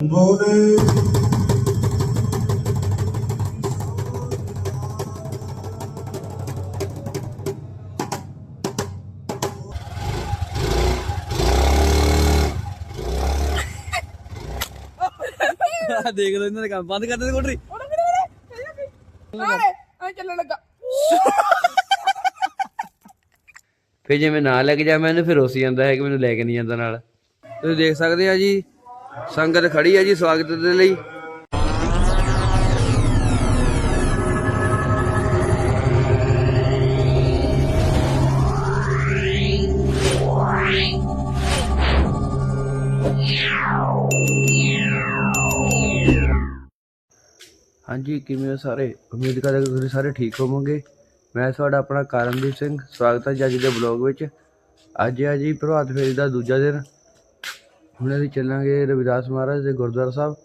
ਬੋਲੇ। ਦੇਖ ਲਓ ਇਹਨਾਂ ਦੇ ਕੰਮ। ਬੰਦ ਕਰ ਦੇ ਕੋਟਰੀ ਆ ਚੱਲਣ ਲੱਗਾ। ਫਿਰ ਜੇ ਮੈਂ ਨਾਲ ਲੈ ਕੇ ਜਾ ਮੈਨੂੰ ਫਿਰ ਰੋਸੀ ਜਾਂਦਾ ਹੈ ਕਿ ਮੈਨੂੰ ਲੈ ਕੇ ਨਹੀਂ ਜਾਂਦਾ ਨਾਲ। ਤੁਸੀਂ ਦੇਖ ਸਕਦੇ ਆ ਜੀ ਸੰਗਤ ਖੜੀ ਹੈ ਜੀ ਸਵਾਗਤ ਦੇ ਲਈ। ਹਾਂਜੀ, ਕਿਵੇਂ ਹੋ ਸਾਰੇ? ਉਮੀਦ ਕਰਦਾ ਕਿ ਤੁਸੀਂ ਸਾਰੇ ਠੀਕ ਹੋਵੋਗੇ। ਮੈਂ ਤੁਹਾਡਾ ਆਪਣਾ ਕਰਨਦੀਪ ਸਿੰਘ, ਸਵਾਗਤ ਹੈ ਜੀ ਅੱਜ ਦੇ ਬਲੌਗ ਵਿੱਚ। ਅੱਜ ਹੈ ਜੀ ਪ੍ਰਭਾਤ ਫੇਰੀ ਦਾ ਦੂਜਾ ਦਿਨ। ਹੁਣ ਅਸੀਂ ਚੱਲਾਂਗੇ ਰਵਿਦਾਸ ਮਹਾਰਾਜ ਦੇ ਗੁਰਦੁਆਰਾ ਸਾਹਿਬ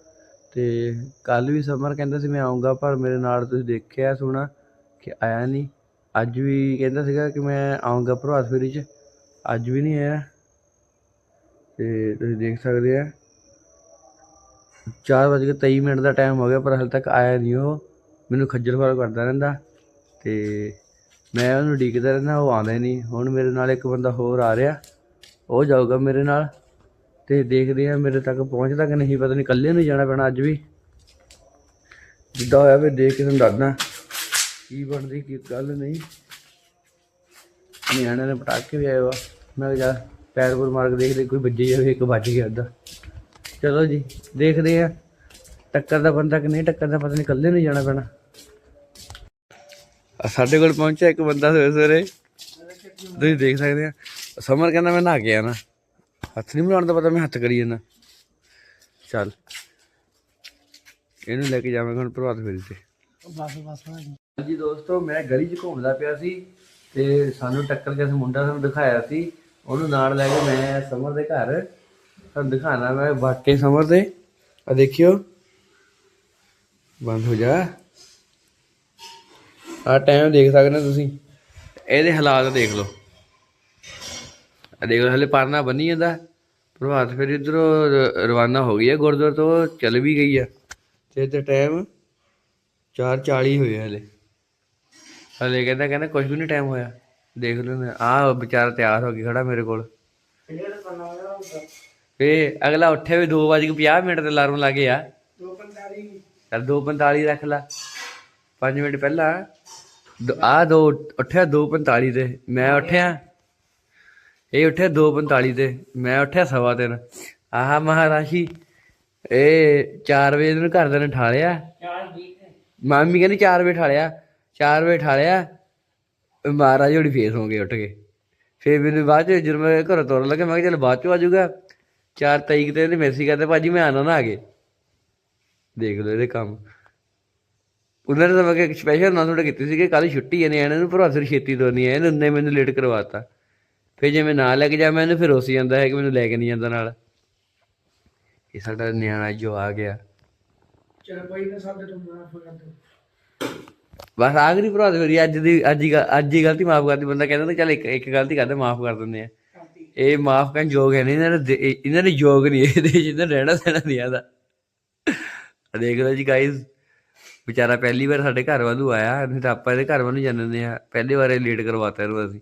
ਤੇ ਕੱਲ ਵੀ ਸਮਰ ਕਹਿੰਦਾ ਸੀ ਮੈਂ ਆਉਂਗਾ ਪਰ ਮੇਰੇ ਨਾਲ ਤੁਸੀਂ ਦੇਖਿਆ ਸੁਣਾ ਕਿ ਆਇਆ ਨਹੀਂ। ਅੱਜ ਵੀ ਕਹਿੰਦਾ ਸੀਗਾ ਕਿ ਮੈਂ ਆਉਂਗਾ ਪ੍ਰਭਾਤ ਫੇਰੀ 'ਚ। ਅੱਜ ਵੀ ਨਹੀਂ ਆਇਆ। ਤੇ ਤੁਸੀਂ ਦੇਖ ਸਕਦੇ ਆ। ਚਾਰ ਵੱਜ ਕੇ ਤੇਈ ਮਿੰਟ ਦਾ ਟਾਈਮ ਹੋ ਗਿਆ, ਪਰ ਹਾਲੇ ਤੱਕ ਆਇਆ ਨਹੀਂ ਉਹ। ਮੈਨੂੰ ਖੱਜਲ ਖੁਆਰ ਕਰਦਾ ਰਹਿੰਦਾ। ਤੇ ਮੈਂ ਉਹਨੂੰ ਉਡੀਕਦਾ ਰਹਿੰਦਾ, ਉਹ ਆਉਂਦਾ ਨਹੀਂ। ਹੁਣ ਮੇਰੇ ਨਾਲ ਇੱਕ ਬੰਦਾ ਹੋਰ ਆ ਰਿਹਾ। ਉਹ ਜਾਊਗਾ ਮੇਰੇ ਨਾਲ। ਤੇ ਦੇਖਦੇ ਆ ਮੇਰੇ ਤੱਕ ਪਹੁੰਚਦਾ ਕਿ ਨਹੀਂ, ਪਤਾ ਨਹੀਂ ਇਕੱਲੇ ਨੂੰ ਜਾਣਾ ਪੈਣਾ ਅੱਜ ਵੀ। ਜਿੱਦਾਂ ਹੋਇਆ ਫਿਰ ਦੇਖ ਕੇ ਤੁਹਾਨੂੰ ਦੱਸਦਾ ਕੀ ਬਣਦੀ, ਕੀ ਗੱਲ ਨਹੀਂ। ਨਿਆਣਿਆਂ ਨੇ ਪਟਾਕੇ ਵੀ ਆਏ ਵਾ। ਮੈਂ ਕਿਹਾ ਜਾ ਪੈਰ ਪੂਰ ਮਾਰ ਕੇ ਦੇਖਦੇ ਕੋਈ ਵੱਜੀ ਜਾਵੇ, ਇੱਕ ਵੱਜ ਗਿਆ ਅੱਧਾ। ਚਲੋ ਜੀ, ਦੇਖਦੇ ਆ ਟੱਕਰ ਦਾ ਬੰਦਾ ਕਿ ਨਹੀਂ, ਟੱਕਰ ਦਾ ਪਤਾ ਨਹੀਂ ਇਕੱਲੇ ਨੂੰ ਜਾਣਾ ਪੈਣਾ। ਸਾਡੇ ਕੋਲ ਪਹੁੰਚਿਆ ਇੱਕ ਬੰਦਾ ਸਵੇਰੇ ਸਵੇਰੇ ਤੁਸੀਂ ਦੇਖ ਸਕਦੇ ਆ ਸਮਰ ਕਹਿੰਦਾ ਮੈਂ ਨਹਾ ਕੇ ਆਣਾ ਹੱਥ ਨਹੀਂ ਮਿਲਾਉਣ ਦਾ ਪਤਾ ਮੈਂ ਹੱਥ ਕਰੀ ਜਾਂਦਾ। ਚੱਲ। ਇਹਨੂੰ ਲੈ ਕੇ ਜਾਵਾਂਗਾ ਹੁਣ ਪ੍ਰਭਾਤ ਫੇਰੀ ਤੇ। ਬਸ ਬਸ ਹਾਂਜੀ ਦੋਸਤੋ ਮੈਂ ਗਲੀ 'ਚ ਘੁੰਮਦਾ ਪਿਆ ਸੀ ਤੇ ਸਾਨੂੰ ਟੱਕਰ ਗਿਆ ਸੀ ਮੁੰਡਾ ਸਾਨੂੰ ਦਿਖਾਇਆ ਸੀ। ਉਹਨੂੰ ਨਾਲ ਲੈ ਕੇ ਮੈਂ ਸਮਰ ਦੇ ਘਰ ਤੁਹਾਨੂੰ ਦਿਖਾਣਾ ਮੈਂ ਵਾਕਈ ਸਮਰ ਦੇ। ਆ ਦੇਖਿਓ। ਬੰਦ ਹੋ ਜਾ। ਆ ਟਾਈਮ ਦੇਖ ਸਕਦੇ ਹੋ ਤੁਸੀਂ। ਇਹਦੇ ਹਾਲਾਤ ਦੇਖ ਲਓ। ਆ ਦੇਖ ਲਓ, ਹਲੇ ਪਰਨਾ ਬੰਨੀ ਜਾਂਦਾ। ਪ੍ਰਭਾਤ ਫਿਰ ਇਧਰੋਂ ਰਵਾਨਾ ਹੋ ਗਈ ਹੈ ਗੁਰਦੁਆਰੇ ਤੋਂ, ਚੱਲ ਵੀ ਗਈ ਆ। ਤੇ ਤੇ ਟਾਈਮ 4:40 ਹੋਏ ਹਲੇ। ਹਲੇ ਕਹਿੰਦਾ ਕਹਿੰਦਾ ਕੁਝ ਵੀ ਨਹੀਂ ਟਾਈਮ ਹੋਇਆ। ਦੇਖ ਲਓ ਆ ਵਿਚਾਰਾ ਤਿਆਰ ਹੋ ਕੇ ਖੜਾ ਮੇਰੇ ਕੋਲ। ਫੇ ਅਗਲਾ ਉੱਠੇ ਵੀ 2:50 ਮਿੰਟ ਤੇ ਅਲਾਰਮ ਲੱਗੇ ਆ। 245 ਚੱਲ 2:45 ਰੱਖ ਲਾ। 5 ਮਿੰਟ ਪਹਿਲਾਂ ਆ ਦੋ, ਉੱਠਿਆ 2:45 ਤੇ। ਮੈਂ ਉੱਠਿਆ। ਇਹ ਉੱਠਿਆ 2:45 ਤੇ ਮੈਂ ਉੱਠਿਆ ਸਵਾ ਤਿੰਨ। ਆਹ ਮਹਾਰਾਸ਼ੀ ਇਹ 4 ਵਜੇ ਨੂੰ ਘਰ ਦੇ ਨੇ ਠਾਲਿਆ। ਮਾਮੀ ਕਹਿੰਦੀ 4 ਵਜੇ ਠਾਲਿਆ 4 ਵਜੇ ਠਾਲਿਆ। ਮਹਾਰਾਜ ਹੋਣੀ ਫੇਸ ਹੋ ਗਏ ਉੱਠ ਕੇ। ਫੇਰ ਮੈਨੂੰ ਬਾਅਦ ਚ ਜਦੋਂ ਮੈਂ ਘਰੋਂ ਤੁਰਨ ਲੱਗਾ ਮੈਂ ਕਿਹਾ ਚੱਲ ਬਾਅਦ ਚ ਆ ਜਾਊਗਾ। 4 ਤਰੀਕ ਤੇ ਇਹਨੇ ਮੈਸੇਜ ਕਰਦਾ ਭਾਜੀ ਮੈਂ ਆਣਾ ਨਾ ਆ ਕੇ। ਦੇਖ ਲਓ ਇਹਦੇ ਕੰਮ। ਉਹਨਾਂ ਨੇ ਤਾਂ ਮੈਂ ਕਿ ਸਪੈਸ਼ਲ ਅਨਾਉਂਸਮੈਂਟ ਕੀਤੀ ਸੀ ਕਿ ਕੱਲ ਛੁੱਟੀ ਹੈ ਨਿਆਣਿਆਂ ਨੂੰ ਪਰ ਅਸਰ ਛੇਤੀ ਨਹੀਂ ਆਏ ਇਹਨੇ ਮੈਨੂੰ ਲੇਟ ਕਰਵਾਤਾ ਫਿਰ ਜੇ ਮੈਂ ਨਾਲ ਲੈ ਕੇ ਜਾ ਮੈਂ ਇਹਨੂੰ ਫਿਰ ਰੋਸ ਜਾਂਦਾ ਹੈ ਕਿ ਮੈਨੂੰ ਲੈ ਕੇ ਨਹੀਂ ਜਾਂਦਾ ਨਾਲ। ਇਹ ਸਾਡਾ ਨਿਆਣਾ ਜੋ ਆ ਗਿਆ। ਚਲ ਕੋਈ ਨਾ ਸਾਡੇ ਤੋਂ ਮਾਫ ਕਰ ਦੋ ਬਸ ਆਖਰੀ ਭਰਾ ਦੇ ਮੇਰੀ ਅੱਜ ਦੀ ਅੱਜ ਹੀ ਅੱਜ ਹੀ ਗਲਤੀ ਮਾਫ ਕਰਦੀ ਬੰਦਾ ਕਹਿੰਦਾ ਤਾਂ ਚੱਲ ਇੱਕ ਇੱਕ ਗਲਤੀ ਕਰਦੇ ਮਾਫ ਕਰ ਦਿੰਦੇ ਆ। ਇਹ ਮਾਫ ਕਰਨ ਯੋਗ ਹੈ ਨਹੀਂ। ਇਹਨਾਂ ਦੇ ਇਹ- ਇਹਨਾਂ ਦੇ ਯੋਗ ਨਹੀਂ ਇਹਦੇ ਜਿੱਦਾਂ ਰਹਿਣਾ ਸਹਿਣਾ ਨਹੀਂ ਆਦਾ। ਦੇਖ ਲਓ ਜੀ ਗਾਇਜ਼ ਵਿਚਾਰਾ ਪਹਿਲੀ ਵਾਰ ਸਾਡੇ ਘਰ ਵੱਲੋਂ ਆਇਆ। ਨਹੀਂ ਤਾਂ ਆਪਾਂ ਇਹਦੇ ਘਰ ਵੱਲੋਂ ਜਾਂਦੇ ਆ ਪਹਿਲੀ ਵਾਰ ਇਹ ਲੇਟ ਕਰਵਾਤਾ ਇਹਨੂੰ ਅਸੀਂ।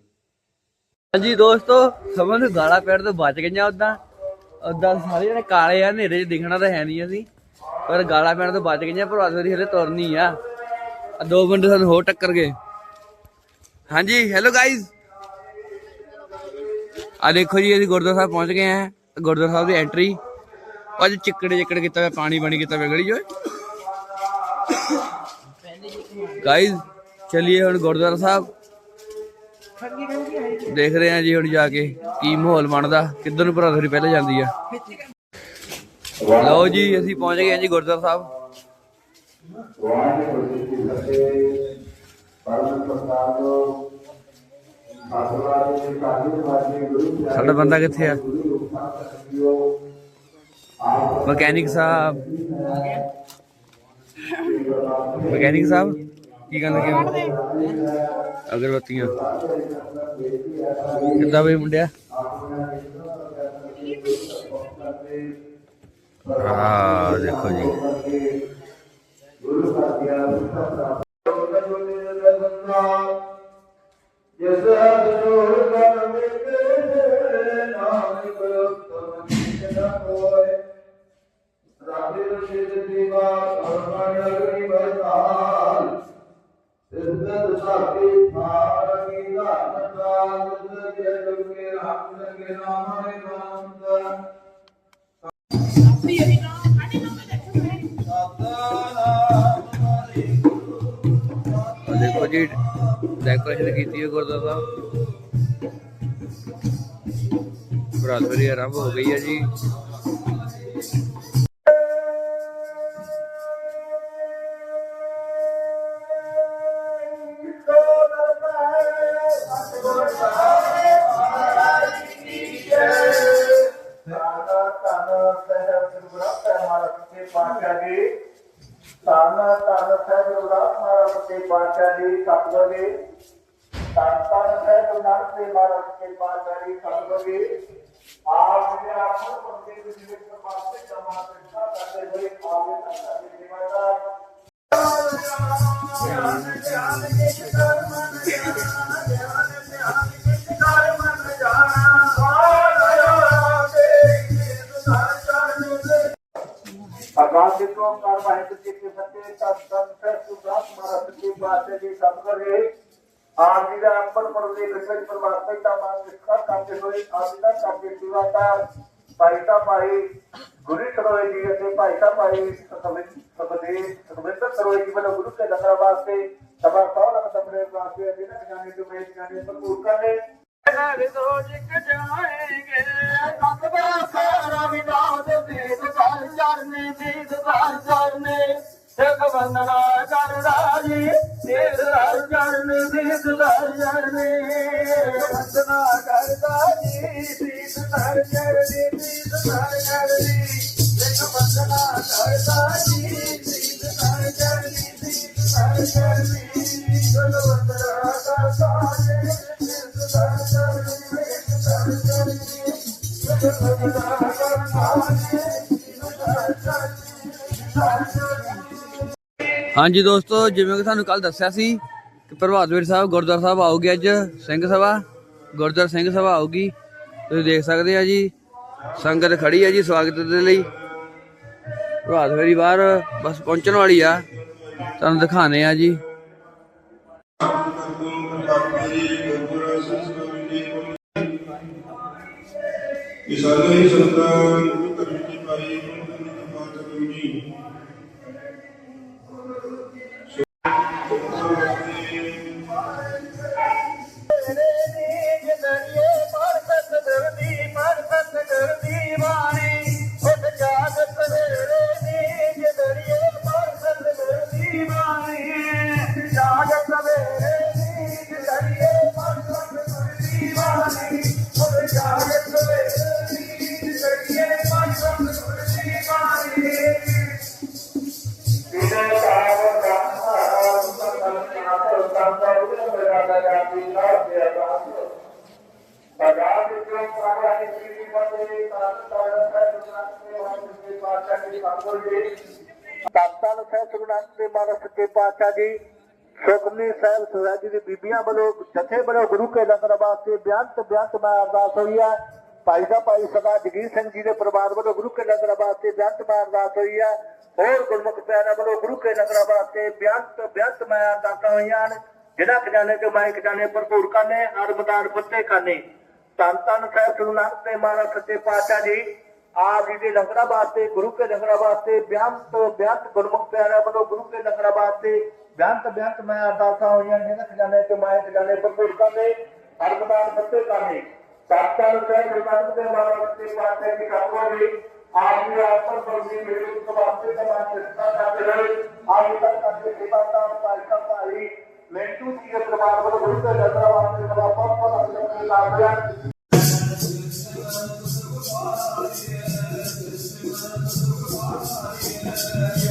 ਹਾਂਜੀ ਦੋਸਤੋ, ਸਮਾਂ ਨੂੰ ਗਾਲਾਂ ਪੈਣ ਤੋਂ ਬਚ ਗਈਆਂ ਉਦਾਂ ਉਦਾਂ ਸਾਰੇ ਜਣੇ ਕਾਲੇ ਆ, ਹਨੇਰੇ 'ਚ ਦਿਖਣਾ ਤਾਂ ਹੈ ਨਹੀਂ ਅਸੀਂ। ਪਰ ਗਾਲਾਂ ਪੈਣ ਤੋਂ ਬਚ ਗਈਆਂ ਭਰਵਾਸ ਵਾਰੀ ਹਲੇ ਤੁਰਨੀ ਆ। ਆ ਦੋ ਬੰਦੇ ਸਾਨੂੰ ਹੋਰ ਟੱਕਰ ਗਏ। ਹਾਂਜੀ ਹੈਲੋ ਗਾਇਜ਼ ਆ ਦੇਖੋ ਜੀ, ਅਸੀਂ ਗੁਰਦੁਆਰਾ ਸਾਹਿਬ ਪਹੁੰਚ ਗਏ ਆ ਗੁਰਦੁਆਰਾ ਸਾਹਿਬ ਦੀ ਐਂਟਰੀ ਅੱਜ ਚਿੱਕੜੇ ਚਿੱਕੜ ਕੀਤਾ ਹੋਇਆ, ਪਾਣੀ ਪਾਣੀ ਕੀਤਾ ਹੋਇਆ, ਗਲੀ 'ਚ ਗਾਇਜ਼ ਚਲਿਏ ਹੁਣ ਗੁਰਦੁਆਰਾ ਸਾਹਿਬ। ਦੇਖ ਰਹੇ ਆ ਜੀ ਹੁਣ ਜਾ ਕੇ ਕੀ ਮਾਹੌਲ ਬਣਦਾ, ਕਿੱਧਰ ਨੂੰ ਭਰਾਸਰੀ ਪਹਿਲੇ ਜਾਂਦੀ ਆ। ਲਓ ਜੀ, ਅਸੀਂ ਪਹੁੰਚ ਗਏ ਹਾਂ ਜੀ ਗੁਰਦੁਆਰਾ ਸਾਹਿਬ। ਸਾਡਾ ਬੰਦਾ ਕਿੱਥੇ ਆ? ਮਕੈਨਿਕ ਸਾਹਿਬ। ਮਕੈਨਿਕ ਸਾਹਿਬ? ਕੀ ਕਰਨ ਲੱਗੇ ਅਗਰਬੱਤੀਆਂ। ਕਿੱਦਾਂ ਬਈ ਮੁੰਡਿਆ? ਆ ਦੇਖੋ ਜੀ। ਦੇਖੋ ਜੀ ਡੈਕੋਰੇਸ਼ਨ ਕੀਤੀ ਹੈ ਗੁਰਦੁਆਰਾ ਸਾਹਿਬ ਬਰਾਦਰੀ ਆਰੰਭ ਹੋ ਗਈ ਹੈ ਜੀ ਕੇ ਪਾਤਸ਼ਾਹ ਜੀ ਸਤਿਗੁਰੂ ਜੀ ਤਨ ਤਨ ਸਹਿਬ ਗੁਰੂ ਨਾਨਕ ਦੇਵ ਮਹਾਰਾਜ ਕੇ ਪਾਤਸ਼ਾਹ ਜੀ ਸਤਿਗੁਰੂ ਜੀ ਆਪ ਜੀ ਆਪ ਨੂੰ ਪੰਦੇ ਵਿੱਚ ਵਿੱਚ ਪਰਮਾਤਮਾ ਜਮਾ ਕਰਤਾ ਕਰਦੇ ਹੋਏ ਆਵੇ ਤੱਕ ਦੇ ਨਿਵਾਦਾ ਭਗਵਾਨ ਜੀ ਤੋਂ ਕਰ ਵਾਹਿਗੁਰੂ ਜੀ ਕੀ ਫਤਿਹ ਤਨ ਤਨ ਸਹਿਬ ਗੁਰੂ ਮਹਾਰਾਜ ਕੇ ਪਾਤਸ਼ਾਹ ਜੀ ਸਤਿਗੁਰੂ ਜੀ। ਆਪ ਜੀ ਦਾ ਅੰਪਰ ਪਰਦੇ ਵਿਸ਼ੇ ਪਰਮਾਤਮਾ ਦਾ ਮਾਨ ਸਿੱਖਾ ਕਰਦੇ ਹੋਏ, ਆਪ ਜੀ ਦਾ ਕਰਦੇ ਸੇਵਾਦਾਰ ਭਾਈ ਤਾਂ ਭਾਈ, ਗੁਰੂ ਸਰੋਏ ਜੀ ਅਤੇ ਭਾਈ ਤਾਂ ਭਾਈ ਸਤਿ ਸਤਿੰਦਰ ਸਰੋਏ ਜੀ ਵੱਲੋਂ ਗੁਰੂ ਕੇ ਲੰਗਰ ਵਾਸਤੇ, ਸਭਾ ਕੌਣ ਸਭਰੇ ਵਾਸਤੇ ਜਿਹਨਾਂ ਜਾਣੇ ਜੋ ਮੇਜ ਜਾਣੇ ਭਰਪੂਰ ਕਰਨੇ। ਘਰ ਦੋ ਜਿਕ ਜਾਏਂਗੇ ਸਭ ਦਾ ਸਾਰਾ ਵਿਨਾਸ਼ ਦੇਦ ਕਰ ਚਰਨੇ ਦੇਦ ਕਰ ਚਰਨੇ ਸਿੱਖ ਬੰਦਨਾ ਕਰ ਰਾਜੀ ਦੇਦ ਕਰ ਚਰਨੇ ਦੇਦ ਕਰ ਚਰਨੇ ਬੰਦਨਾ ਕਰਦਾ ਜੀ ਦੇਦ ਕਰ ਚਰਨੇ ਦੇਦ ਕਰ ਚਰਨੇ ਸਿੱਖ ਬੰਦਨਾ ਕਰਦਾ ਜੀ ਦੇਦ ਕਰ ਚਰਨੇ ਦੇਦ ਕਰ ਚਰਨੇ ਗੁਰੂ ਬੰਦਨਾ ਕਰਦਾ ਜੀ ਦੇਦ ਕਰ ਚਰਨੇ ਦੇਦ ਕਰ ਚਰਨੇ ਹਾਂਜੀ ਦੋਸਤੋ, ਜਿਵੇਂ ਕਿ ਤੁਹਾਨੂੰ ਕੱਲ ਦੱਸਿਆ ਸੀ ਕਿ ਪ੍ਰਭਾਤ ਵੀਰ ਸਾਹਿਬ ਗੁਰਦੁਆਰਾ ਸਾਹਿਬ ਆਉਗੀ ਅੱਜ, ਸਿੰਘ ਸਭਾ, ਗੁਰਦੁਆਰਾ ਸਿੰਘ ਸਭਾ ਆਉਗੀ। ਤੁਸੀਂ ਦੇਖ ਸਕਦੇ ਆ ਜੀ, ਸੰਗਤ ਖੜੀ ਆ ਜੀ ਸਵਾਗਤ ਦੇ ਲਈ। ਪ੍ਰਭਾਤ ਫੇਰੀ ਬਾਹਰ ਬਸ ਪਹੁੰਚਣ ਵਾਲੀ ਆ, ਤੁਹਾਨੂੰ ਦਿਖਾਣੇ ਆ ਜੀ। ਇਸਾਲੇ ਹੀ ਸੰਤਾਨ ਤਾਤਾਨ ਸਾਹਿਬ ਗੁਰੂ ਨਾਨਕ ਦੇਵ ਸੱਚੇ ਪਾਤਸ਼ਾਹ ਜੀ, ਸੁਖਮਨੀ ਸਾਹਿਬ ਸੁਰਾਜੀ ਦੀ ਬੀਬੀਆਂ ਵੱਲੋਂ ਜਥੇ ਵੱਲੋਂ ਗੁਰੂ ਕੇ ਲੰਗਰ ਵਾਸਤੇ ਬਿਆੰਤ ਬਿਆੰਤ ਮੈਂ ਅਰਦਾਸ ਹੋਈ ਹੈ। ਭਾਈ ਦਾ ਭਾਈ ਸਦਾ ਜਗੀਰ ਸਿੰਘ ਜੀ ਦੇ ਪਰਿਵਾਰ ਵੱਲੋਂ ਗੁਰੂ ਕੇ ਲੰਗਰ ਵਾਸਤੇ ਬਿਆੰਤ ਮੈਂ ਅਰਦਾਸ ਹੋਈ ਹੈ। ਹੋਰ ਗੁਰਮੁਖ ਪਿਆਰਿਆਂ ਵੱਲੋਂ ਗੁਰੂ ਕੇ ਲੰਗਰ ਵਾਸਤੇ ਬਿਆੰਤ ਬਿਆੰਤ ਮੈਂ ਅਰਦਾਸਾਂ ਹੋਈਆਂ ਹਨ। ਜਿਹੜਾ ਖਜ਼ਾਨੇ ਤੇ ਮੈਂ ਖਜ਼ਾਨੇ ਭਰਪੂਰ ਕਰਨੇ, ਹਰ ਮਦਾਨ ਫੱਤੇ ਕਰਨੇ। ਧੰਨ ਧੰਨ ਸਾਹਿਬ ਗੁਰੂ ਨਾਨਕ ਦੇਵ ਮਹਾਰਾਜ ਸੱਚੇ ਪਾਤਸ਼ਾਹ ਜੀ। ਆਪ ਜੀ ਦੇ ਲੰਗਰਾਂ ਵਾਸਤੇ, ਗੁਰੂ ਕੇ ਲੰਗਰਾਂ ਵਾਸਤੇ, ਬਿਆੰਤ ਬਿਆੰਤ ਗੁਰਮੁਖ ਪਿਆਰਿਆਂ ਵੱਲੋਂ ਗੁਰੂ ਕੇ ਲੰਗਰਾਂ ਵਾਸਤੇ, ਬਿਆੰਤ ਬਿਆੰਤ ਮੈਂ ਅਰਦਾਸਾਂ ਹੋਈਆਂ ਜਿਹਨਾਂ ਖਜ਼ਾਨੇ ਤੇ ਮੈਂ ਖਜ਼ਾਨੇ ਭਰਪੂਰ ਕਰਨੇ ਹਰ ਮਦਾਨ ਫੱਤੇ ਕਰਨੇ ਸਾਤਾਂ ਸਾਹਿਬ ਗੁਰੂ ਨਾਨਕ ਦੇਵ ਮਹਾਰਾਜ ਸੱਚੇ ਪਾਤਸ਼ਾਹ ਜੀ ਕਾਬੂ ਜੀ ਆਪ ਜੀ ਆਪ ਪਰ ਬਲਦੀ ਮੇਰੇ ਤੋਂ ਵਾਸਤੇ ਸਮਾਜ ਸਿੱਖਾ ਕਰਦੇ ਰਹੇ। ਆਪ ਜੀ ਤੱਕ ਕਰਦੇ ਸੇਵਾਦਾਰ ਭਾਈ ਸਾਹਿਬ ਭਾਈ ਮੈਂਟੂ ਜੀ ਦੇ ਪਰਿਵਾਰ ਵੱਲੋਂ ਗੁਰੂ ਕੇ ਲੰਗਰਾਂ ਵਾਸਤੇ ਸਭਾ Gracias.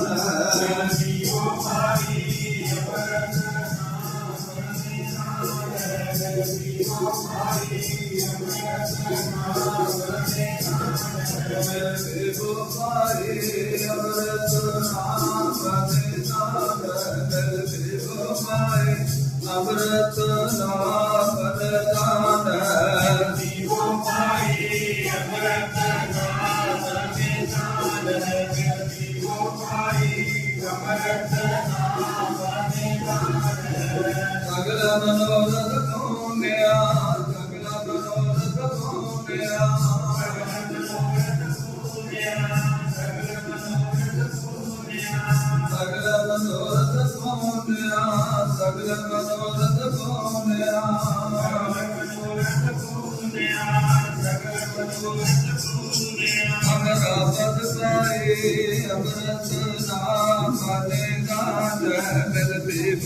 ਦੌਲਤ ਮਨੋਰਥ ਤੋਨਿਆ ਸਗਲ ਮਨੋਰਥ ਤੋਨਿਆ ਸਗਲ ਮਨੋਰਥ ਤੋਨਿਆ ਸਗਲ ਮਨੋਰਥ ਤੋਨਿਆ ਅਮਰਾਪਦ ਅਮਰਤ ਨਾਮ ਦੇ ਗਾਨ ਮਿਲ ਬੀਬ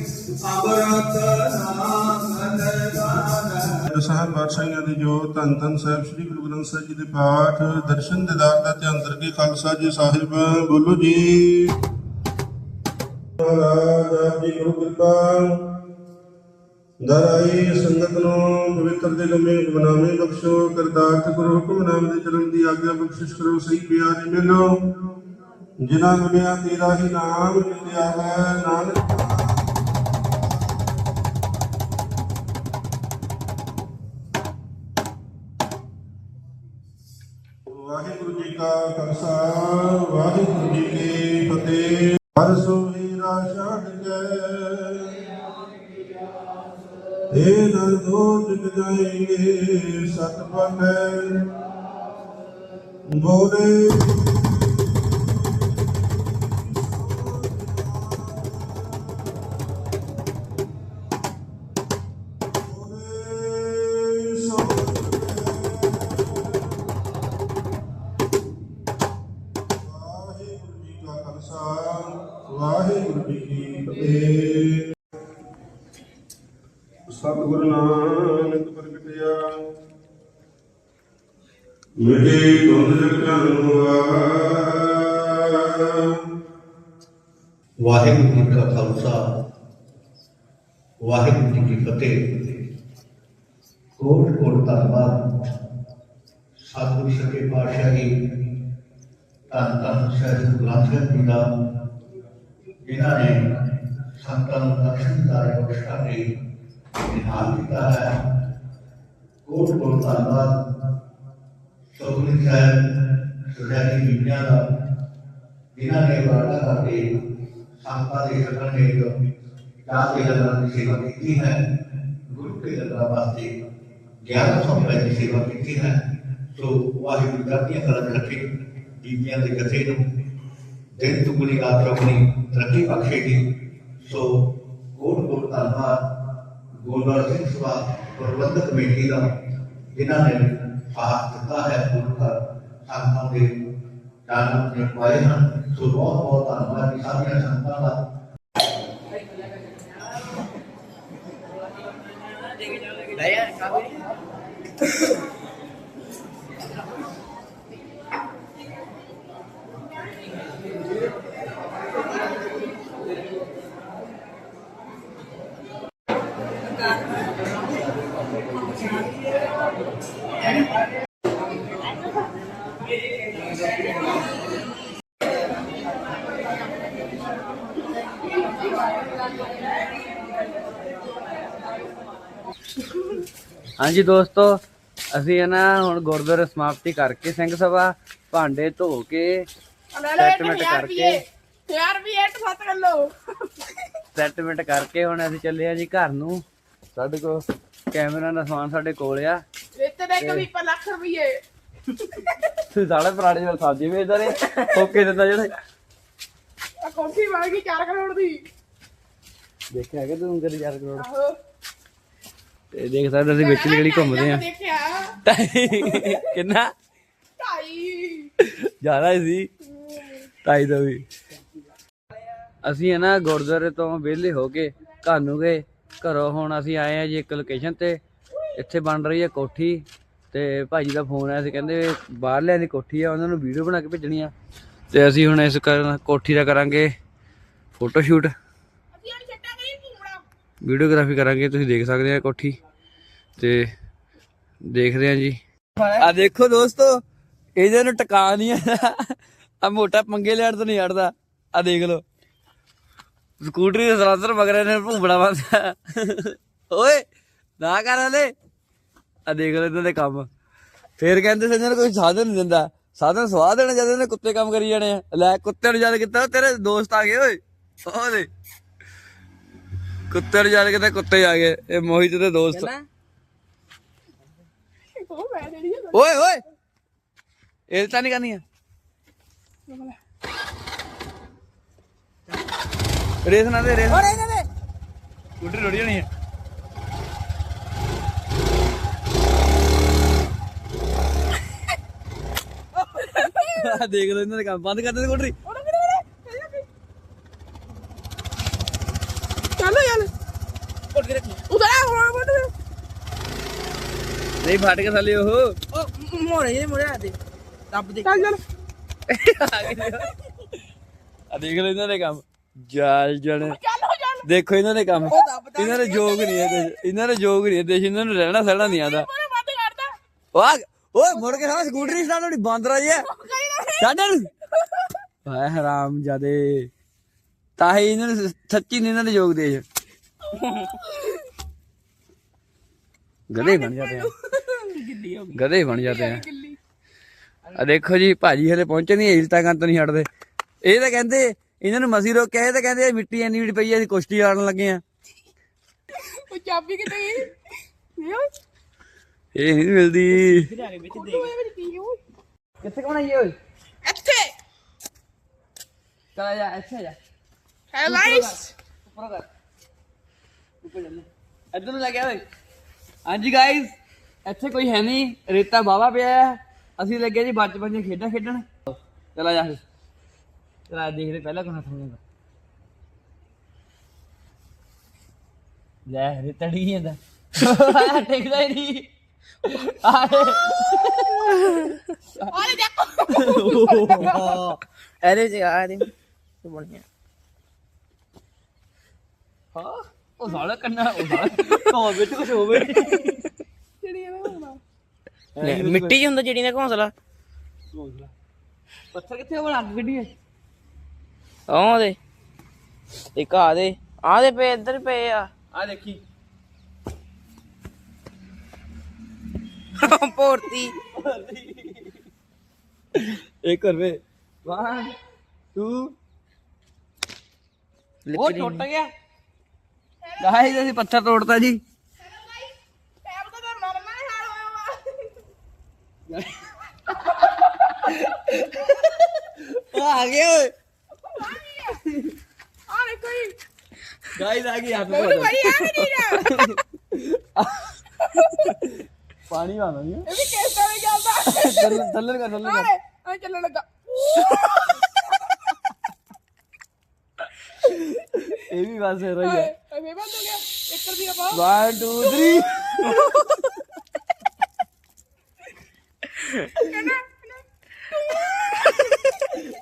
ਅਮਰਤ ਸਾਹਿਬ ਪਾਤਸ਼ਾਹੀਆਂ ਦੇ ਜੋ ਧੰਨ ਧੰਨ ਸਾਹਿਬ ਸ੍ਰੀ ਗੁਰੂ ਗ੍ਰੰਥ ਸਾਹਿਬ ਜੀ ਦੇ ਪਾਠ, ਦਰਸ਼ਨ ਦਿਦਾਰ ਦਾ ਧਿਆਨ ਕਰਕੇ ਖਾਲਸਾ ਜੀ ਸਾਹਿਬ, ਬੋਲੋ ਜੀ। ਮਹਾਰਾਜ ਜੀ ਗੁਰੂ ਕਿਰਪਾ ਦਰਾਈ ਸੰਗਤ ਨੂੰ ਪਵਿੱਤਰ ਦੇ ਲੰਮੇ ਹੁਕਮਨਾਮੇ ਬਖਸ਼ੋ, ਕਰਤਾਰਥ ਗੁਰੂ ਹੁਕਮਨਾਮ ਦੇ ਚਰਨ ਦੀ ਆਗਿਆ ਬਖਸ਼ਿਸ਼ ਕਰੋ, ਸਹੀ ਪਿਆਰੇ ਮਿਲੋ। ਜਿਨ੍ਹਾਂ ਗੁਨਿਆ ਤੇਰਾ ਹੀ ਨਾਮ ਲਿਖਿਆ ਹੈ, ਨਾਨਕ ਕਾ ਖਾਲਸਾ, ਵਾਹਿਗੁਰੂ ਜੀ ਕੀ ਫਤਿਹ। ਹਰ ਸੋਹੀਰਾ ਛੱਡ ਕੇ ਇਹ ਨਰ ਦੋ ਟਿਕ ਜਾਏਂਗੇ ਸਤ ਬੋਲੇ ਧੰਨ ਧੰਨ ਸਹਿਬ ਗ੍ਰੰਥ ਸਾਹਿਬ ਜੀ ਦਾ ਜਿਨ੍ਹਾਂ ਨੇ ਸੰਤਾਂ ਨੂੰ ਦਰਸ਼ਨ ਦਾਰੇ ਬਖਸ਼ਾ ਕੇ ਨਿਹਾਲ ਕੀਤਾ ਹੈ ਕੋਟ ਕੋਟ ਧੰਨਵਾਦ ਸੋਗਲੀ ਸਾਹਿਬ ਸੁਜਾਤੀ ਬੀਬੀਆਂ ਦਾ ਜਿਨ੍ਹਾਂ ਨੇ ਵਾਅਦਾ ਕਰਕੇ ਸੰਤਾਂ ਦੇ ਸ਼ਰਨ ਹੇਠ ਚਾਰ ਦੇ ਲੰਗਰਾਂ ਦੀ ਸੇਵਾ ਕੀਤੀ ਹੈ ਗੁਰੂ ਕੇ ਲੰਗਰਾਂ ਵਾਸਤੇ ਗਿਆਨ ਸੰਪੈ ਦੀ ਸੇਵਾ ਕੀਤੀ ਹੈ ਸੋ ਵਾਹਿਗੁਰੂ ਦਾਤੀਆਂ ਕਰਨ දීපයන්ගේ दिन දෙන් रात ආත්‍රමුණි तरक्की පක්ෂේකි सो कोट कोट धन्यवाद। गोलवर सिंह सभा प्रबंधक कमेटी का जिन्होंने साथ दिता है गुरुघर संतां के दान निभाए हैं। सो बहुत बहुत धन्यवाद जी, सारिया संतां का दया, काबिल। ਹਾਂਜੀ ਦੋਸਤੋ ਅਸੀਂ ਇਹ ਨਾ ਹੁਣ ਗੁਰਦੁਆਰੇ ਸਮਾਪਤੀ ਕਰਕੇ ਸਿੰਘ ਸਭਾ ਭਾਂਡੇ ਧੋ ਕੇ ਲੈ ਲੈ ਸੈਟਲਮੈਂਟ ਕਰਕੇ ਯਾਰ ਵੀ 8 7 ਕਿਲੋ। ਸੈਟਲਮੈਂਟ ਕਰਕੇ ਹੁਣ ਅਸੀਂ ਚੱਲੇ ਆ ਜੀ ਘਰ ਨੂੰ। ਸਾਡੇ ਕੋਲ ਕੈਮਰਾ ਦਾ ਸਮਾਨ ਸਾਡੇ ਕੋਲ ਆ। ਇੱਥੇ ਦੇ ਇੱਕ ਵੀ ਪਰ ਲੱਖ ਰੁਪਏ। ਤੁਸੀਂ ਸਾਲੇ ਪੁਰਾਣੇ ਵਾਲ ਸਬਜ਼ੀ ਵੇਚਦਾ ਨੇ ਓਕੇ ਦਿੰਦਾ ਜਿਹੜੇ। ਆ ਕੋਠੀ ਬਣ ਗਈ 4 ਕਰੋੜ ਦੀ। ਦੇਖਿਆ ਕਿ ਤੂੰ ਕਰੀ ਯਾਰ ਕਰੋੜ? ਆਹੋ। ਤੇ ਦੇਖ ਸਕਦੇ ਅਸੀਂ ਵਿੱਚ ਗਲੀ ਘੁੰਮਦੇ ਆ ਦੇਖਿਆ ਕਿੰਨਾ? ਢਾਈ। ਜ਼ਿਆਦਾ ਹੀ ਸੀ। ਢਾਈ ਦਾ ਵੀ। ਅਸੀਂ ਹੈ ਨਾ ਗੁਰਦੁਆਰੇ ਤੋਂ ਵਿਹਲੇ ਹੋ ਕੇ ਘਰ ਨੂੰ ਗਏ। ਘਰੋਂ ਹੁਣ ਅਸੀਂ ਆਏ ਆ ਜੀ ਇੱਕ ਲੋਕੇਸ਼ਨ ਤੇ। ਇੱਥੇ ਬਣ ਰਹੀ ਹੈ ਕੋਠੀ ਤੇ ਭਾਜੀ ਦਾ ਫੋਨ ਆਇਆ ਸੀ ਕਹਿੰਦੇ ਬਾਹਰਲਿਆਂ ਦੀ ਕੋਠੀ ਆ ਉਹਨਾਂ ਨੂੰ ਵੀਡੀਓ ਬਣਾ ਕੇ ਭੇਜਣੀ ਆ। ਤੇ ਅਸੀਂ ਹੁਣ ਇਸ ਕਰਨ ਕੋਠੀ ਦਾ ਕਰਾਂਗੇ ਫੋਟੋ ਸ਼ੂਟ ਅਸੀਂ ਹੁਣ ਛੱਟਾ ਗਈ ਘੁੰਮਣਾ ਵੀਡੀਓਗ੍ਰਾਫੀ ਕਰਾਂਗੇ, ਤੁਸੀਂ ਦੇਖ ਸਕਦੇ ਆ ਕੋਠੀ ਤੇ ਦੇਖਦੇ ਆ ਜੀ। ਆ ਦੇਖੋ ਦੋਸਤੋ, ਇਹਦੇ ਨੂੰ ਟਿਕਾ ਨਹੀਂ ਆ। ਆ ਮੋਟਾ ਪੰਗੇ ਲੈਣ ਤੋਂ ਨਹੀਂ ਹਟਦਾ। ਆ ਦੇਖ ਲਓ। ਸਕੂਟਰੀ ਦੇ ਸਲਾਂਸਰ ਮਗਰ ਨੇ ਭੂਬੜਾ ਮਾਰਦਾ ਓਏ, ਨਾ ਕਰ ਹਲੇ। ਆ ਦੇਖ ਲਓ ਇਹਨਾਂ ਦੇ ਕੰਮ। ਫੇਰ ਕਹਿੰਦੇ ਸੀ ਇਹਨਾਂ ਨੂੰ ਕੋਈ ਸਾਧਨ ਨਹੀਂ ਦਿੰਦਾ। ਸਾਧਨ ਸਵਾਹ ਦੇਣਾ ਜਦੋਂ ਇਹਨੇ ਕੁੱਤੇ ਕੰਮ ਕਰੀ ਜਾਣੇ ਆ। ਲੈ, ਕੁੱਤੇ ਨੂੰ ਯਾਦ ਕੀਤਾ, ਤੇਰੇ ਦੋਸਤ ਆ ਗਏ, ਓਏ। ਉਹਦੇ ਕੁੱਤੇ ਨੂੰ ਜਦ ਕਿਤੇ ਕੁੱਤੇ ਆ ਗਏ। ਇਹ ਮੋਹਿਤ ਦੇ ਦੋਸਤ। ਓਏ ਓਏ। ਇਹ ਤਾਂ ਨਹੀਂ ਕਰਨੀ ਆ ਰੇਸ ਨਾ ਦੇ ਰੇਸ। ਅਰੇ ਇਹਨੇ ਸਕੂਟਰ ਰੋੜੀ ਹੋਣੀ ਹੈ ਦੇਖ ਲਓ ਇਹਨਾਂ ਦੇ ਕੰਮ। ਬੰਦ ਕਰ ਦੇ ਸਕੂਟਰੀ ਚੱਲ ਯਾਰ ਉਧਰ ਆ ਹੁਣ ਬਟ ਨਹੀਂ ਫਟ ਕੇ ਥੱਲੇ ਉਹ। ਉਹ ਮੋਰੇ ਇਹ ਮੋਰੇ ਆ ਦੇ। ਰੱਬ ਦੇ। ਚੱਲ ਚੱਲ। ਆ ਦੇਖ ਲਓ ਇਹਨਾਂ ਦੇ ਕੰਮ। ਜਾਲ ਜਣ ਚੱਲ ਹੋ ਚੱਲ ਦੇਖੋ ਇਹਨਾਂ ਦੇ ਕੰਮ। ਇਹਨਾਂ ਦੇ ਜੋਗ ਨਹੀਂ ਇਹਦੇ। ਇਹਨਾਂ ਦੇ ਜੋਗ ਨਹੀਂ ਇਹਦੇ ਇਹਨਾਂ ਨੂੰ ਰਹਿਣਾ ਸਹਿਣਾ ਨਹੀਂ ਆਉਂਦਾ। ਮੋਰੇ ਬੰਦ ਕਰਦਾ। ਓਏ ਓਏ ਮੁੜ ਕੇ ਸਾਲਾ ਸਕੂਟਰੀ ਸਟਾਰਟ ਹੋਣੀ ਬਾਂਦਰਾ ਜੀ ਛੱਡ ਇਹਨੂੰ ਹਾਏ ਹਰਾਮ ਜਾਦੇ ਤਾਂ ਹੀ ਇਹਨਾਂ ਨੂੰ ਸੱਚੀ ਨਹੀਂ ਇਹਨਾਂ ਦੇ ਯੋਗ ਦੇ। ਗਧੇ ਬਣ ਜਾਂਦੇ ਆ। ਗਿੱਲੀ ਹੋ ਗਧੇ ਬਣ ਜਾਂਦੇ ਆ। ਗਿੱਲੀ ਆ ਦੇਖੋ ਜੀ ਭਾਜੀ ਹਲੇ ਪਹੁੰਚੇ ਨਹੀਂ ਏਜ ਤੱਕ ਤੋਂ ਨਹੀਂ ਹਟਦੇ। ਇਹ ਤਾਂ ਕਹਿੰਦੇ ਇਹਨਾਂ ਨੂੰ ਮਸੀ ਰੋਕਿਆ ਇਹ ਤਾਂ ਕਹਿੰਦੇ ਇਹ ਮਿੱਟੀ ਇੰਨੀ ਮਿੱਟੀ ਪਈ ਆ ਅਸੀਂ ਕੁਸ਼ਤੀ ਲੜਨ ਲੱਗੇ ਆ। ਉਹ ਚਾਬੀ ਕਿਤੇ ਗਈ ਇਹ ਨਹੀਂ ਮਿਲਦੀ। ਕਿੱਥੇ ਕੋਣ ਆਈ ਓਏ? ਇੱਥੇ। ਚਲਾ ਜਾ ਇੱਥੇ ਜਾ। ਹੈ ਗਾਇਸ ਉੱਪਰ ਕਰ ਉੱਪਰ ਚੱਲ ਇੱਧਰ ਨੂੰ ਲੈ ਗਿਆ ਓਏ। ਹਾਂਜੀ ਗਾਇਸ ਇੱਥੇ ਕੋਈ ਹੈ ਨਹੀਂ। ਰੇਤਾ ਬਾਵਾ ਪਿਆ ਹੈ। ਅਸੀਂ ਲੱਗੇ ਜੀ ਬਚਪਨ ਦੀਆਂ ਖੇਡਾਂ ਖੇਡਣ। ਚਲਾ ਜਾ ਫਿਰ। ਚਲਾ ਦੇਖਦੇ ਪਹਿਲਾਂ ਕੋਣ ਹੁੰਦਾ ਲੈ ਰੇਤਾ ਡਿੱਗ ਜਾਂਦਾ। ਟਿਕਦਾ ਹੀ ਨਹੀਂ। ਆਲੇ ਦੇਖੋ। ਅਰੇ ਜੀ ਆ ਦੇ ਬਣਿਆ ਹਾਂ। ਉਹ ਸਾਲਾ ਕੰਨਾ ਉਹ ਸਾਲਾ ਕੋ ਵਿੱਚ ਕੁਝ ਹੋਵੇ। ਜਿਹੜੀ ਇਹ ਹੋਣਾ। ਮਿੱਟੀ ਹੀ ਹੁੰਦਾ ਜਿਹੜੀ ਦਾ ਘੌਂਸਲਾ। ਪੱਥਰ ਕਿੱਥੇ ਹੋਣ ਅੱਗ ਗੱਡੀ ਹੈ ਆਹ ਦੇ। ਇੱਕ ਆ ਦੇ। ਆ ਦੇ ਪਏ ਇੱਧਰ ਪਏ ਆ। ਆ ਦੇਖੀ। ਪੋਰਤੀ ਇੱਕ ਹੋਰ ਵੇ। 1 2 ਉਹ ਟੁੱਟ ਗਿਆ। ਗਾਇਸ ਅਸੀਂ ਪੱਥਰ ਤੋੜਤਾ ਜੀ। ਤਾਂ ਤਾਂ ਵਾ ਉਹ ਆ ਗਿਆ ਓਏ। ਆ ਦੇਖੋ ਜੀ ਗਾਇਸ ਆ ਗਈ ਹੱਥ ਉਹਨੂੰ ਬੜੀ ਆ ਨਹੀਂ ਨਾ ਪਾਣੀ ਆਉਂਦਾ ਨਹੀਂ ਇਹ ਵੀ ਕਿਸ ਤਰ੍ਹਾਂ ਚੱਲਦਾ ਥੱਲੇ ਥੱਲੇ ਕਰ ਥੱਲੇ ਕਰ। ਆ ਚੱਲਣ ਲੱਗਾ। ਇਹ ਵੀ ਬਸ ਰਹੀ ਹੈ ਵੇ 1 ਰੁਪਿਆ ਪਾ 1 2 3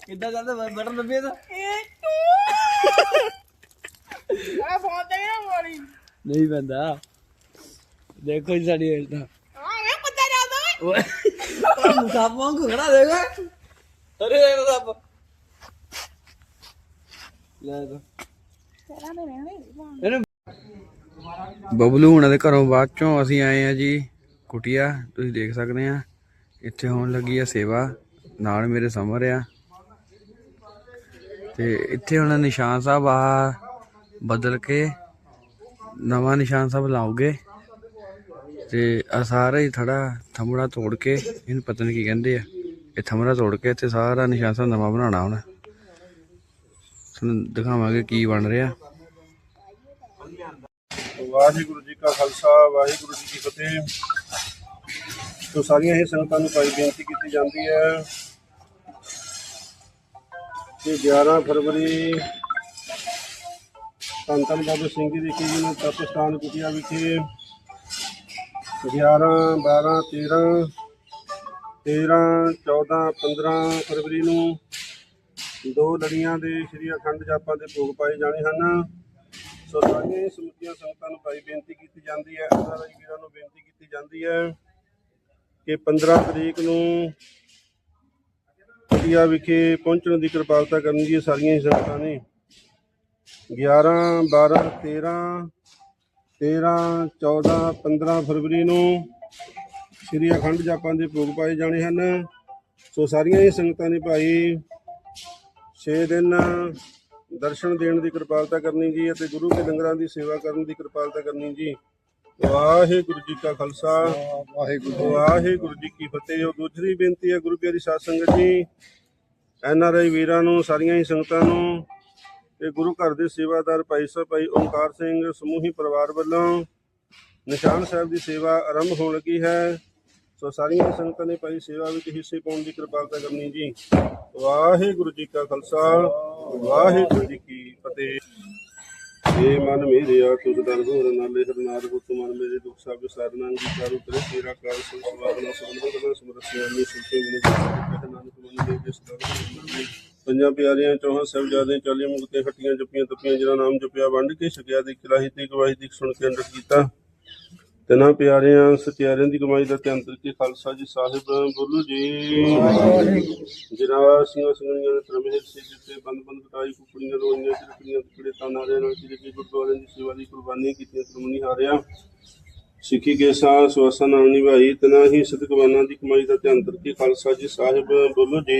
ਕਿੱਦਾਂ ਚੱਲਦਾ ਬਟਨ ਦੱਬਿਆ ਤਾਂ ਆ ਫੋਨ ਤੇ ਨਾ ਮੋੜੀ ਨਹੀਂ ਪੈਂਦਾ। ਦੇਖੋ ਜੀ ਸਾਡੀ ਹੇਲ ਤਾਂ ਆ ਵੇ ਕੁੱਤਾ ਜਾਂਦਾ ਓਏ ਮੁਸਾਫ ਵਾਂਗੂ ਖੜਾ ਦੇਖ। ਅਰੇ ਇਹ ਮੁਸਾਫ ਲੈ ਦੋ ਤੇਰਾ ਨਹੀਂ ਰਹਿਣਾ ਬਬਲੂ ਹੁਣਾਂ ਦੇ ਘਰੋਂ ਬਾਅਦ ਚੋਂ ਅਸੀਂ ਆਏ ਆ ਜੀ, ਕੁਟਿਆ, ਤੁਸੀਂ ਦੇਖ ਸਕਦੇ ਆ ਇੱਥੇ ਹੋਣ ਲੱਗੀ ਆ ਸੇਵਾ, ਨਾਲ ਮੇਰੇ ਸਮਰ ਆ। ਤੇ ਇੱਥੇ ਹੁਣ ਨਿਸ਼ਾਨ ਸਾਹਿਬ ਆ ਬਦਲ ਕੇ, ਨਵਾਂ ਨਿਸ਼ਾਨ ਸਾਹਿਬ ਲਾਓਗੇ। ਤੇ ਆ ਸਾਰਾ ਹੀ ਥੜਾ ਥਮੜਾ ਤੋੜ ਕੇ, ਇਹਨੂੰ ਪਤਾ ਨਹੀਂ ਕੀ ਕਹਿੰਦੇ ਆ। ਇਹ ਥਮੜਾ ਤੋੜ ਕੇ ਇੱਥੇ ਸਾਰਾ ਨਿਸ਼ਾਨ ਸਾਹਿਬ ਨਵਾਂ ਬਣਾਉਣਾ ਹੁਣ। ਤੁਹਾਨੂੰ ਦਿਖਾਵਾਂਗੇ ਕੀ ਬਣ ਰਿਹਾ। ਵਾਹਿਗੁਰੂ ਜੀ ਕਾ ਖਾਲਸਾ, ਵਾਹਿਗੁਰੂ ਜੀ ਕੀ ਫਤਿਹ। ਤੋਂ ਸਾਰੀਆਂ ਹੀ ਸੰਗਤਾਂ ਨੂੰ ਭਾਈ ਬੇਨਤੀ ਕੀਤੀ ਜਾਂਦੀ ਹੈ ਕਿ 11 ਫਰਵਰੀ ਧੰਨ ਧੰਨ ਸਿੰਘ ਜੀ ਦੀ ਜੀ ਨੂੰ ਤਪ ਕੁਟਿਆ ਵਿਖੇ 11 12 13 13 14 15 ਫਰਵਰੀ ਨੂੰ ਦੋ ਲੜੀਆਂ ਦੇ ਸ਼੍ਰੀ ਅਖੰਡ ਜਾਪਾਂ ਦੇ ਭੋਗ ਪਾਏ ਜਾਣੇ ਹਨ। ਸੋ ਸਾਰੀਆਂ ਹੀ ਸਮੁੱਚੀਆਂ ਸੰਗਤਾਂ ਨੂੰ ਭਾਈ ਬੇਨਤੀ ਕੀਤੀ ਜਾਂਦੀ ਹੈ ਉਹਨਾਂ ਵੀਰਾਂ ਨੂੰ ਬੇਨਤੀ ਕੀਤੀ ਜਾਂਦੀ ਹੈ ਕਿ 15 ਤਰੀਕ ਨੂੰ ਕੁਟਿਆ ਵਿਖੇ ਪਹੁੰਚਣ ਦੀ ਕਿਰਪਾਲਤਾ ਕਰਨ ਦੀ ਸਾਰੀਆਂ ਹੀ ਸੰਗਤਾਂ ਨੇ। 11 12 13 13 14 15 ਫਰਵਰੀ ਨੂੰ ਸ੍ਰੀ ਅਖੰਡ ਜਾਪਾਂ ਦੇ ਭੋਗ ਪਾਏ ਜਾਣੇ ਹਨ। ਸੋ ਸਾਰੀਆਂ ਹੀ ਸੰਗਤਾਂ ਨੇ ਭਾਈ 6 ਦਿਨ ਦਰਸ਼ਨ ਦੇਣ ਦੀ ਕਿਰਪਾਲਤਾ ਕਰਨੀ ਜੀ ਅਤੇ ਗੁਰੂ ਕੇ ਲੰਗਰਾਂ ਦੀ ਸੇਵਾ ਕਰਨ ਦੀ ਕਿਰਪਾਲਤਾ ਕਰਨੀ ਜੀ। ਵਾਹਿਗੁਰੂ ਜੀ ਕਾ ਖਾਲਸਾ। ਵਾਹਿਗੁਰੂ। ਵਾਹਿਗੁਰੂ ਜੀ ਕੀ ਫਤਿਹ। ਉਹ ਦੂਸਰੀ ਬੇਨਤੀ ਹੈ ਗੁਰੂ ਪਿਆਰੀ ਸਾਧ ਸੰਗਤ ਜੀ। ਐਨ ਆਰ ਆਈ ਵੀਰਾਂ ਨੂੰ ਸਾਰੀਆਂ ਹੀ ਸੰਗਤਾਂ ਨੂੰ ਤੇ ਗੁਰੂ ਘਰ ਦੇ ਸੇਵਾਦਾਰ ਭਾਈ ਸਾਹਿਬ ਭਾਈ ਓਮਕਾਰ ਸਿੰਘ ਸਮੂਹੀ ਪਰਿਵਾਰ ਵੱਲੋਂ ਨਿਸ਼ਾਨ ਸਾਹਿਬ ਦੀ ਸੇਵਾ ਆਰੰਭ ਹੋਣ ਲੱਗੀ ਹੈ। ਸੋ ਸਾਰੀਆਂ ਸੰਗਤਾਂ ਨੇ ਭਾਈ ਸੇਵਾ ਵਿੱਚ ਹਿੱਸੇ ਪਾਉਣ ਦੀ ਕਿਰਪਾਲਤਾ ਕਰਨੀ ਜੀ। ਵਾਹਿਗੁਰੂ ਜੀ ਕਾ ਖਾਲਸਾ। ਵਾਹਿਗੁਰੂ ਜੀ ਕੀ ਫਤਿਹ। ਏ ਮਨ ਮੇਰਿਆ ਤੁਧ ਦਰ ਹੋਰ ਨਾਲੇ ਹਰਨਾਰ ਹੁਤ ਮਨ ਮੇਰੇ ਦੁਖ ਸਭ ਸਾਰਨਾ ਜੀ ਚਾਰੂ ਤੇਰੇ ਤੇਰਾ ਕਾਰ ਸੰਸਵਾਰਨਾ ਸਬੰਧ ਕਰਨਾ ਸਮਰਸਿਆ ਨੀ ਸੁਤੇ ਮਨ ਕਹਿ ਨਾਨਕ ਮਨ ਦੇ ਜਿਸ ਦਰ ਪੰਜਾਂ ਪਿਆਰਿਆਂ ਚੌਹਾਂ ਸਾਹਿਬਜ਼ਾਦੇ ਚਾਲੀ ਮੁਕਤੇ, ਹੱਟੀਆਂ ਜਪੀਆਂ ਤਪੀਆਂ ਜਿਹੜਾ ਨਾਮ ਜਪਿਆ, ਵੰਡ ਕੇ ਛਕਿਆ ਦੀ ਕਲਾਹੀ ਤੇ ਗਵਾਹੀ ਦੀ ਸੁਣ ਕੇ ਅੰਡਰ ਕੀਤਾ। ਤਿੰਨਾਂ ਪਿਆਰਿਆਂ, ਸਤਿਆਰਿਆਂ ਦੀ ਕਮਾਈ ਦਾ ਧਿਆਨ ਕਰਕੇ ਖਾਲਸਾ ਜੀ ਸਾਹਿਬ, ਬੋਲੋ ਜੀ। ਜਿਨ੍ਹਾਂ ਸਿੰਘਾਂ ਸਿੰਘਣੀਆਂ ਦੇ ਤਰਮੇ ਸੇ ਜਿੱਤੇ ਬੰਦ ਬੰਦ ਕਟਾਈ, ਕੁਕੜੀਆਂ ਰੋਈਆਂ ਚਿਰਕੀਆਂ ਟੁਕੜੇ ਤਾਂ ਨਾਰੇ ਨਾਲ ਜਿਹੜੇ ਕਿ ਗੁਰਦੁਆਰਿਆਂ ਦੀ ਸੇਵਾ ਦੀ ਕੁਰਬਾਨੀ ਕੀਤੀਆਂ ਤਰਮਨੀ ਹਾਰਿਆ, ਸਿੱਖੀ ਕੇ ਸਾਹ ਸਵਾਸਾਂ ਨਾਲ ਨਿਭਾਈ ਤਨਾ ਹੀ ਸਤਿਗੁਰਾਂ ਦੀ ਕਮਾਈ ਦਾ ਧਿਆਨ ਕਰਕੇ ਖਾਲਸਾ ਜੀ ਸਾਹਿਬ, ਬੋਲੋ ਜੀ।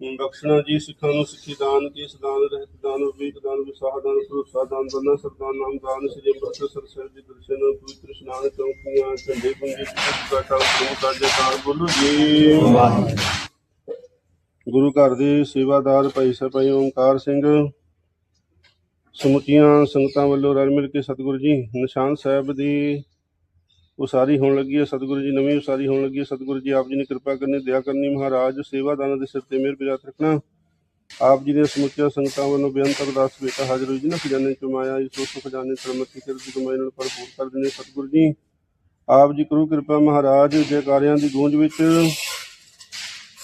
ਬਖਸ਼ਣਾ ਜੀ ਸਿੱਖਾਂ ਨੂੰ ਸਿੱਖੀ ਦਾਨ ਕੀ ਸਦਾਨ ਰਹਿਤ ਦਾਨ ਵਿਵੇਕ ਦਾਨ ਵਿਸਾਹ ਦਾਨ ਭਰੋਸਾ ਦਾਨ ਬੰਨਾ ਸਰਦਾਨ ਨਾਮ ਦਾਨ ਸਜੇ ਅੰਮ੍ਰਿਤਸਰ ਸਰ ਸਾਹਿਬ ਜੀ ਦਰਸ਼ਨ ਪਵਿੱਤਰ ਇਸ਼ਨਾਨ ਚੌਕੀਆਂ ਝੰਡੇ ਪੁੰਜੇ ਦਾ ਕਾਲ ਗੁਰੂ ਦਾ ਜੈਕਾਰ ਬੋਲੋ ਜੀ। ਗੁਰੂ ਘਰ ਦੇ ਸੇਵਾਦਾਰ ਭਾਈ ਸਾਹਿਬ ਭਾਈ ਓਮਕਾਰ ਸਿੰਘ ਸਮੁੱਚੀਆਂ ਸੰਗਤਾਂ ਵੱਲੋਂ ਰਲ ਮਿਲ ਕੇ ਸਤਿਗੁਰੂ ਜੀ ਨਿਸ਼ਾਨ ਸਾਹਿਬ ਦੀ ਉਸਾਰੀ ਹੋਣ ਲੱਗੀ ਹੈ, ਸਤਿਗੁਰੂ ਜੀ ਨਵੀਂ ਉਸਾਰੀ ਹੋਣ ਲੱਗੀ ਹੈ। ਸਤਿਗੁਰੂ ਜੀ ਆਪ ਜੀ ਨੇ ਕਿਰਪਾ ਕਰਨੀ, ਦਇਆ ਕਰਨੀ, ਮਹਾਰਾਜ ਸੇਵਾਦਾਨਾਂ ਦੇ ਸਿਰ ਤੇ ਮਿਹਰ ਬਿਰਾਤ ਰੱਖਣਾ। ਆਪ ਜੀ ਦੇ ਸਮੁੱਚੀਆਂ ਸੰਗਤਾਂ ਵੱਲੋਂ ਬੇਅੰਤ ਅਰਦਾਸ ਬੇਟਾ ਹਾਜ਼ਰ ਹੋਈ ਜੀ ਨਾ ਖਜ਼ਾਨੇ ਚ ਇਸ ਸੁਖ ਖਜ਼ਾਨੇ ਸਰਮਤੀ ਕਿਰਤ ਕਮਾਈ ਨਾਲ ਭਰਪੂਰ ਕਰ ਦਿੰਦੇ ਸਤਿਗੁਰੂ ਜੀ, ਆਪ ਜੀ ਕਰੋ ਕਿਰਪਾ, ਮਹਾਰਾਜ ਜੈਕਾਰਿਆਂ ਦੀ ਗੂੰਜ ਵਿੱਚ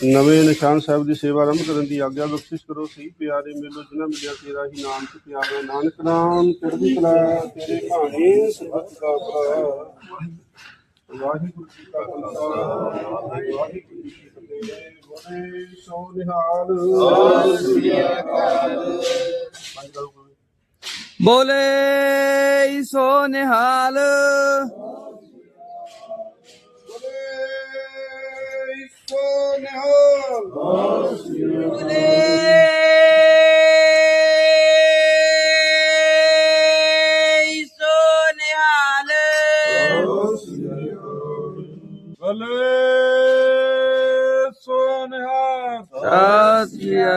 ਨਵੇਂ ਨਿਸ਼ਾਨ ਸਾਹਿਬ ਦੀ ਸੇਵਾ ਆਰੰਭ ਕਰਨ ਦੀ ਆਗਿਆ ਬਖਸ਼ਿਸ਼ ਕਰੋ। ਸਹੀ ਪਿਆਰੇ ਮੇਲੋ, ਜਿਨ੍ਹਾਂ ਮਿਲਿਆ ਤੇਰਾ ਹੀ ਨਾਮ, ਤੇ ਪਿਆਰੇ ਨਾਨਕ ਨਾਮ ਚੜ੍ਹਦੀ ਕਲਾ ਤੇਰੇ ਭਾਣੇ ਸਬਤ ਦਾ ਵਾਹਿਗੁਰੂ ਜੀ ਕਾ ਖਾਲਸਾ ਵਾਹਿਗੁਰੂ ਜੀ ਕੀ ਫਤਿਹ। ਬੋਲੇ ਸੋ ਨਿਹਾਲ। ਸਤਿ ਸ੍ਰੀ ਅਕਾਲ ਬੋਲੇ ਸੋ ਨਿਹਾਲ। ਬੋਲੇ ਸੋ ਨਿਹਾਲ। ਬੋਲੇ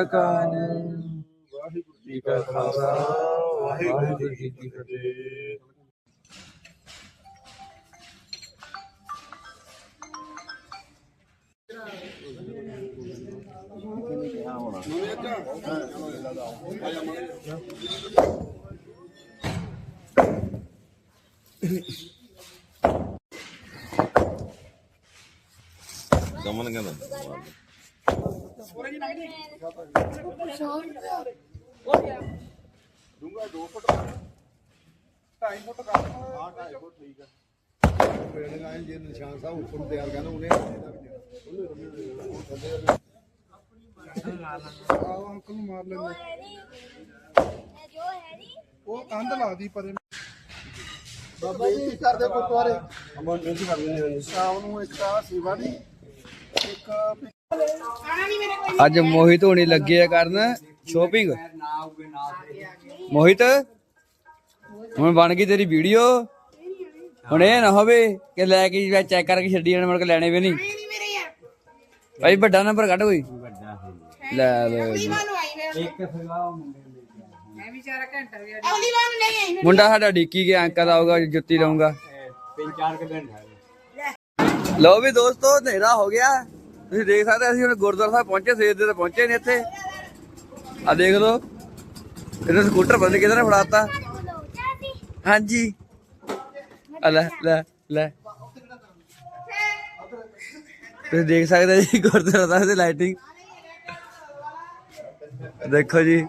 ਅਕਾਲ ਵਾਹਿਗੁਰੂ ਜੀ ਕਾ ਖਾਲਸਾ ਵਾਹਿਗੁਰੂ ਜੀ ਕੀ ਫਤਿਹ। ਜੋ ਹੈਰੀ ਉਹ ਕੰਧ ਲਾਦੀ ਪਰੇ ਬਾਬਾ ਜੀ ਕਰਦੇ ਗੁਰਦੁਆਰੇ। ਅਮਨ ਬੇਨਤੀ ਕਰਦੇ ਸ਼ਾਮ ਨੂੰ ਇੱਕ ਆ ਸੇਵਾ ਦੀ ਇੱਕ ਅੱਜ ਮੋਹਿਤ ਹੋਣੀ ਲੱਗੇ ਆ ਕਰਨ ਸ਼ੋਪਿੰਗ ਮੋਹਿਤ ਹੁਣ ਬਣ ਗਈ ਤੇਰੀ ਵੀਡੀਓ। ਹੁਣ ਇਹ ਨਾ ਹੋਵੇ ਕਿ ਲੈ ਕੇ ਚੈੱਕ ਕਰਕੇ ਛੱਡੀ ਜਾਣ ਮੁੜ ਕੇ ਲੈਣੇ ਵੀ ਨਹੀਂ। ਭਾਈ ਵੱਡਾ ਨੰਬਰ ਕੱਢ ਕੋਈ। ਲੈ ਜੀ। ਮੁੰਡਾ ਸਾਡਾ ਡਿੱਕੀ ਗਿਆ ਅੰਕਲ ਦਾ ਆਊਗਾ ਜੁੱਤੀ ਲਾਉਂਗਾ ਲਓ ਵੀ ਦੋਸਤੋ ਹਨੇਰਾ ਹੋ ਗਿਆ। ਤੁਸੀਂ ਦੇਖ ਸਕਦੇ ਅਸੀਂ ਹੁਣ ਗੁਰਦੁਆਰਾ ਸਾਹਿਬ ਪਹੁੰਚੇ, ਸਵੇਰ ਦੇ ਤਾਂ ਪਹੁੰਚੇ ਨਹੀਂ ਇੱਥੇ। ਆ ਦੇਖ ਲਓ ਇਹਨੇ ਸਕੂਟਰ ਬੰਦ ਕਿਧਰ ਫੜਾਤਾ। ਹਾਂਜੀ। ਲੈ ਲੈ ਲੈ। ਤੁਸੀਂ ਦੇਖ ਸਕਦੇ ਜੀ ਗੁਰਦੁਆਰਾ ਸਾਹਿਬ ਦੀ ਲਾਈਟਿੰਗ ਦੇਖੋ ਜੀ।